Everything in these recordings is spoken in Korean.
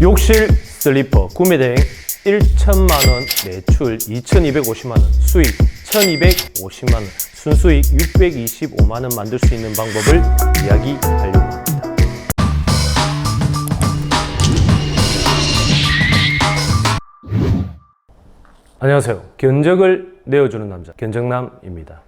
욕실 슬리퍼 구매대행 1천만원 매출 2250만원 수익 1250만원 순수익 625만원 만들 수 있는 방법을 이야기하려고 합니다. 안녕하세요. 견적을 내어주는 남자 견적남입니다.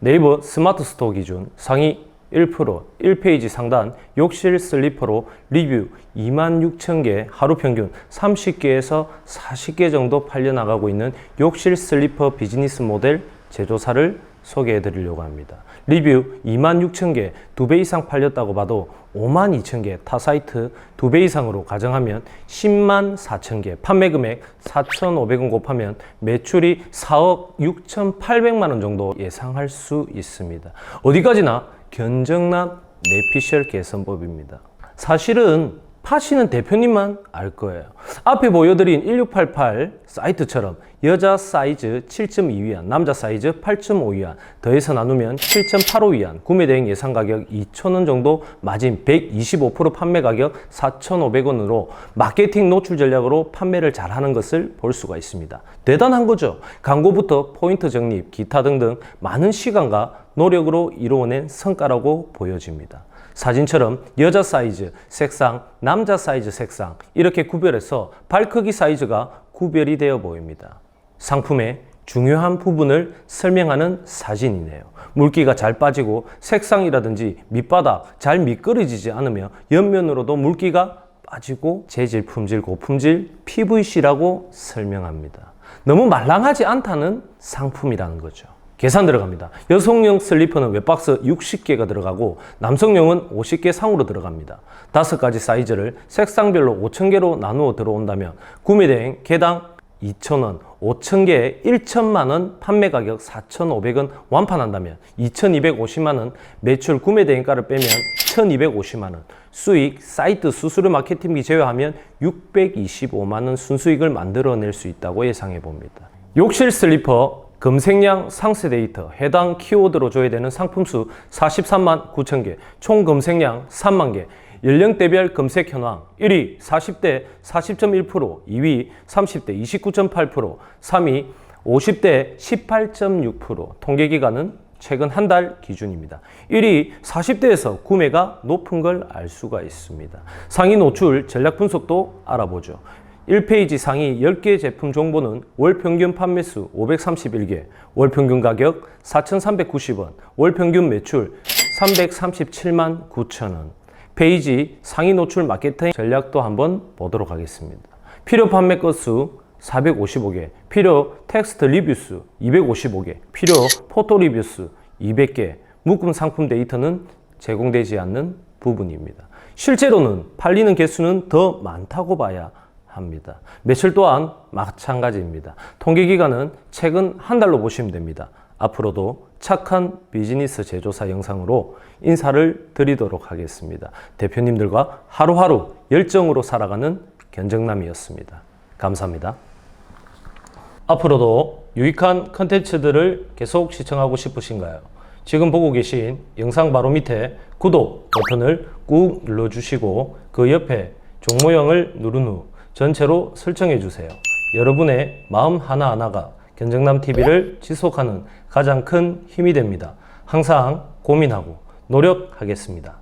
네이버 스마트 스토어 기준 상위 1% 1페이지 상단 욕실 슬리퍼로 리뷰 26,000개 하루 평균 30개에서 40개 정도 팔려나가고 있는 욕실 슬리퍼 비즈니스 모델 제조사를 소개해 드리려고 합니다. 리뷰 26,000개, 두 배 이상 팔렸다고 봐도 52,000개, 타 사이트 두 배 이상으로 가정하면 10만 4,000개, 판매 금액 4,500원 곱하면 매출이 4억 6,800만 원 정도 예상할 수 있습니다. 어디까지나 견적난 내피셜 개선법입니다. 사실은 파시는 대표님만 알 거예요. 앞에 보여드린 1688 사이트처럼 여자 사이즈 7.2위안, 남자 사이즈 8.5위안, 더해서 나누면 7.85위안, 구매 대행 예상 가격 2,000원 정도, 마진 125% 판매 가격 4,500원으로 마케팅 노출 전략으로 판매를 잘하는 것을 볼 수가 있습니다. 대단한 거죠. 광고부터 포인트 적립, 기타 등등 많은 시간과 노력으로 이루어낸 성과라고 보여집니다. 사진처럼 여자 사이즈, 색상, 남자 사이즈, 색상 이렇게 구별해서 발 크기 사이즈가 구별이 되어 보입니다. 상품의 중요한 부분을 설명하는 사진이네요. 물기가 잘 빠지고 색상이라든지 밑바닥 잘 미끄러지지 않으며 옆면으로도 물기가 빠지고 재질, 품질, 고품질, PVC라고 설명합니다. 너무 말랑하지 않다는 상품이라는 거죠. 계산 들어갑니다. 여성용 슬리퍼는 웹박스 60개가 들어가고 남성용은 50개 상으로 들어갑니다. 다섯 가지 사이즈를 색상별로 5,000개로 나누어 들어온다면 구매 대행 개당 2,000원, 5,000개에 1천만원, 판매 가격 4,500원 완판한다면 2,250만원, 매출 구매 대행가를 빼면 1,250만원, 수익, 사이트 수수료 마케팅비 제외하면 625만원 순수익을 만들어낼 수 있다고 예상해 봅니다. 욕실 슬리퍼 검색량 상세 데이터 해당 키워드로 줘야 되는 상품 수 43만 9천 개, 총 검색량 3만 개, 연령대별 검색 현황 1위 40대 40.1%, 2위 30대 29.8%, 3위 50대 18.6%, 통계 기간은 최근 한 달 기준입니다. 1위 40대에서 구매가 높은 걸 알 수가 있습니다. 상위 노출 전략 분석도 알아보죠. 1페이지 상위 10개 제품 정보는 월 평균 판매수 531개, 월 평균 가격 4,390원, 월 평균 매출 337만 9천 원. 페이지 상위 노출 마케팅 전략도 한번 보도록 하겠습니다. 필요 판매 건수 455개, 필요 텍스트 리뷰 수 255개, 필요 포토 리뷰 수 200개, 묶음 상품 데이터는 제공되지 않는 부분입니다. 실제로는 팔리는 개수는 더 많다고 봐야 합니다. 매출 또한 마찬가지입니다. 통계 기간은 최근 한 달로 보시면 됩니다. 앞으로도 착한 비즈니스 제조사 영상으로 인사를 드리도록 하겠습니다. 대표님들과 하루하루 열정으로 살아가는 견정남이었습니다. 감사합니다. 앞으로도 유익한 컨텐츠들을 계속 시청하고 싶으신가요? 지금 보고 계신 영상 바로 밑에 구독 버튼을 꾹 눌러주시고 그 옆에 종모형을 누른 후 전체로 설정해 주세요. 여러분의 마음 하나하나가 견정남 TV를 지속하는 가장 큰 힘이 됩니다. 항상 고민하고 노력하겠습니다.